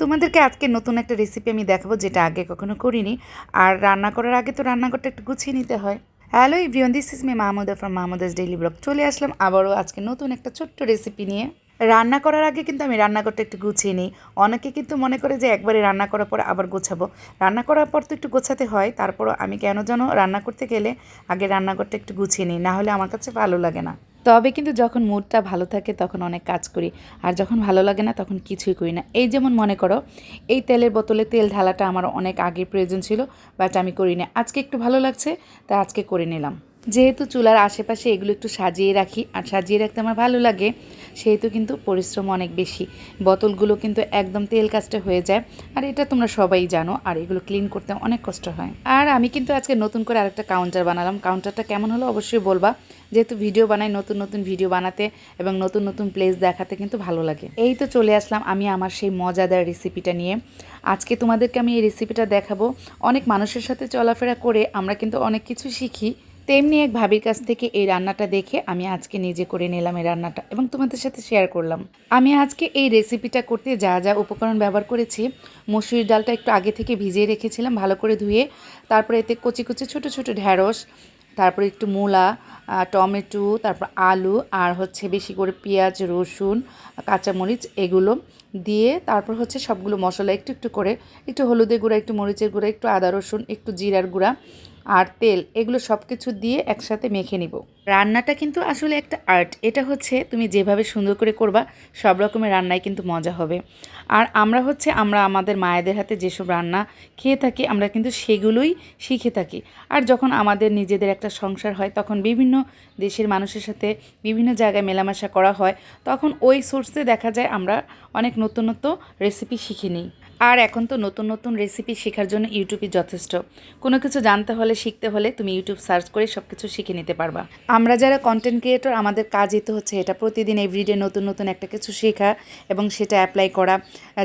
তোমাদেরকে আজকে নতুন একটা রেসিপি আমি দেখাবো যেটা আগে কখনো করিনি। আর রান্না করার আগে তো রান্নাঘরটা একটু গুছিয়ে নিতে হয়। Hello everyone this is me Mahmuda from Mahmuda's daily blog চলে আসলাম আবারও আজকে নতুন একটা ছোট্ট রেসিপি নিয়ে। রান্না করার আগে কিন্তু আমি রান্নাঘরটা একটু গুছিয়ে নিই। অনেকে কিন্তু মনে করে যে একবারে রান্না করার পর আবার গোছাবো। রান্না করার পর তো একটু গোছাতে হয়, তারপরও আমি কেন যেন রান্না করতে গেলে আগে রান্নাঘরটা একটু গুছিয়ে নিই, না হলে আমার কাছে ভালো লাগে না। তবে কিন্তু যখন মুডটা ভালো থাকে তখন অনেক কাজ করি। আর যখন ভালো লাগে না তখন কিছুই করি না। এই যেমন মনে করো, এই তেলের বোতলে তেল ঢালাটা আমার অনেক আগে প্রয়োজন ছিল বাট আমি করি না আজকে একটু ভালো লাগছে তাই আজকে করে নিলাম। যেহেতু চুলার আশেপাশে এগুলো একটু সাজিয়ে রাখি, আর সাজিয়ে রাখতে আমার ভালো লাগে, সেহেতু কিন্তু পরিশ্রম অনেক বেশি। বোতলগুলো কিন্তু একদম তেল কাজটা হয়ে যায়, আর এটা তোমরা সবাই জানো, আর এগুলো ক্লিন করতে অনেক কষ্ট হয়। আর আমি কিন্তু আজকে নতুন করে আরেকটা কাউন্টার বানালাম। কাউন্টারটা কেমন হলো অবশ্যই বলবা। যেহেতু ভিডিও বানাই, নতুন নতুন ভিডিও বানাতে এবং নতুন নতুন প্লেস দেখাতে কিন্তু ভালো লাগে। এই তো চলে আসলাম আমি আমার সেই মজাদার রেসিপিটা নিয়ে। আজকে তোমাদেরকে আমি এই রেসিপিটা দেখাবো। অনেক মানুষের সাথে চলাফেরা করে আমরা কিন্তু অনেক কিছু শিখি। তেমনি এক ভাবির কাছ থেকে এই রান্নাটা দেখে আমি আজকে নিজে করে নিলাম এই রান্নাটা এবং তোমাদের সাথে শেয়ার করলাম। আমি আজকে এই রেসিপিটা করতে যা যা উপকরণ ব্যবহার করেছি মসুরির ডালটা একটু আগে থেকে ভিজিয়ে রেখেছিলাম ভালো করে ধুয়ে, তারপরে এতে কচি কচি ছোটো ছোটো ঢ্যাঁড়স তারপরে একটু মূলা টমেটো, তারপর আলু, আর হচ্ছে বেশি করে পেঁয়াজ, রসুন, কাঁচামরিচ এগুলো দিয়ে তারপর হচ্ছে সবগুলো মশলা একটু একটু করে, একটু হলুদের গুঁড়া, একটু মরিচের গুঁড়া, একটু আদা, রসুন, একটু জিরার গুঁড়া আর তেল, এগুলো সব কিছু দিয়ে একসাথে মেখে নিব। রান্নাটা কিন্তু আসলে একটা আর্ট। এটা হচ্ছে তুমি যেভাবে সুন্দর করে করবা, সব রকমের রান্নায় কিন্তু মজা হবে। আর আমরা হচ্ছে, আমরা আমাদের মায়েদের হাতে যেসব রান্না খেয়ে থাকি, আমরা কিন্তু সেগুলোই শিখে থাকি। আর যখন আমাদের নিজেদের একটা সংসার হয়, তখন বিভিন্ন দেশের মানুষের সাথে বিভিন্ন জায়গায় মেলামেশা করা হয়, তখন ওই সোর্সে দেখা যায় আমরা অনেক নতুন নতুন রেসিপি শিখে নিই। আর এখন তো নতুন নতুন রেসিপি শেখার জন্য ইউটিউবই যথেষ্ট। কোনো কিছু জানতে হলে, শিখতে হলে তুমি ইউটিউব সার্চ করে সব কিছু শিখে নিতে পারবা। আমরা যারা কন্টেন্ট ক্রিয়েটর আমাদের কাজই তো হচ্ছে এটা, প্রতিদিন এভরিডে নতুন নতুন একটা কিছু শেখা এবং সেটা অ্যাপ্লাই করা।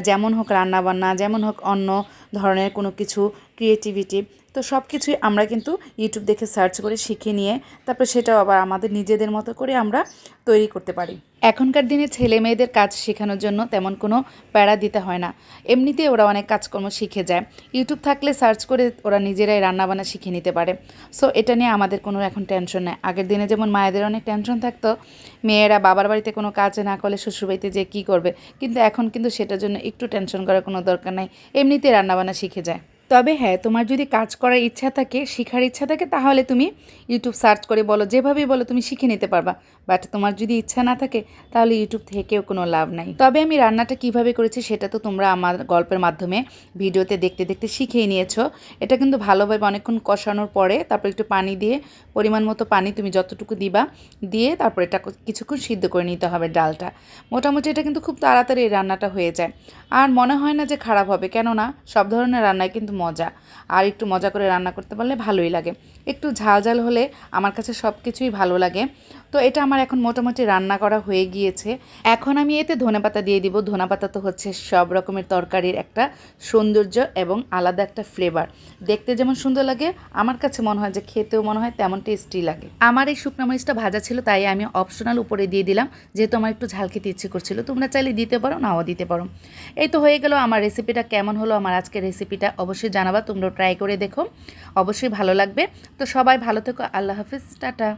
যেমন হোক রান্নাবান্না, যেমন হোক অন্য ধরনের কোনো কিছু ক্রিয়েটিভিটি তো সব কিছুই আমরা কিন্তু ইউটিউব দেখে সার্চ করে শিখে নিয়ে তারপর সেটাও আবার আমাদের নিজেদের মতো করে আমরা তৈরি করতে পারি। এখনকার দিনে ছেলে মেয়েদের কাজ শেখানোর জন্য তেমন কোনো প্যারা দিতে হয় না। এমনিতে ওরা অনেক কাজকর্ম শিখে যায়। ইউটিউব থাকলে সার্চ করে ওরা নিজেরাই রান্নাবান্না শিখে নিতে পারে। সো এটা নিয়ে আমাদের কোনো এখন টেনশন নেই। আগের দিনে যেমন মায়েদের অনেক টেনশন থাকতো, মেয়েরা বাবার বাড়িতে কোনো কাজ না করলে শ্বশুরবাড়িতে যে কী করবে? কিন্তু এখন কিন্তু সেটার জন্য একটু টেনশন করার কোনো দরকার নাই। এমনিতেই রান্নাবান্না শিখে যায়। তবে হ্যাঁ তোমার যদি কাজ করার ইচ্ছা থাকে, শেখার ইচ্ছা থাকে, তাহলে তুমি ইউটিউব সার্চ করে বলো, যেভাবেই বলো তুমি শিখে নিতে পারবা। বাট তোমার যদি ইচ্ছা না থাকে, তাহলে ইউটিউব থেকেও কোনো লাভ নাই। তবে আমি রান্নাটা কীভাবে করেছি সেটা তো তোমরা আমার গল্পের মাধ্যমে ভিডিওতে দেখতে দেখতে শিখেই নিয়েছো। এটা কিন্তু ভালোভাবে অনেকক্ষণ কষানোর পরে তারপর একটু পানি দিয়ে, পরিমাণ মতো পানি তুমি যতটুকু দিবা, দিয়ে তারপর এটা কিছুক্ষণ সিদ্ধ করে নিতে হবে ডালটা। মোটামুটি এটা কিন্তু খুব তাড়াতাড়ি রান্নাটা হয়ে যায়। আর মনে হয় না যে খারাপ হবে, কেননা সব ধরনের রান্নায় কিন্তু মজা। আর একটু মজা করে রান্না করতে পারলে ভালোই লাগে। একটু ঝাল ঝাল হলে আমার কাছে সব কিছুই ভালো লাগে। তো এটা আমার এখন মোটামুটি রান্না করা হয়ে গিয়েছে। এখন আমি এতে ধনেপাতা দিয়ে দিব। ধনেপাতা তো হচ্ছে সব রকমের তরকারির একটা সৌন্দর্য এবং আলাদা একটা ফ্লেভার দেখতে যেমন সুন্দর লাগে, আমার কাছে মনে হয় যে খেতেও মনে হয় তেমন টেস্টি লাগে। আমার এই শুকনো মরিচটা ভাজা ছিল, তাই আমি অপশনাল উপরে দিয়ে দিলাম। যেহেতু আমার একটু ঝাল খেতে ইচ্ছে করছিল, তোমরা চাইলে দিতে পারো, নাও দিতে পারো। এই তো হয়ে গেল আমার রেসিপিটা কেমন হলো, আমার আজকের রেসিপিটা অবশ্যই জানাবা তোমরা ট্রাই করে দেখো। অবশ্যই ভালো লাগবে। তো সবাই ভালো থেকো, আল্লাহ হাফিজ, টাটা।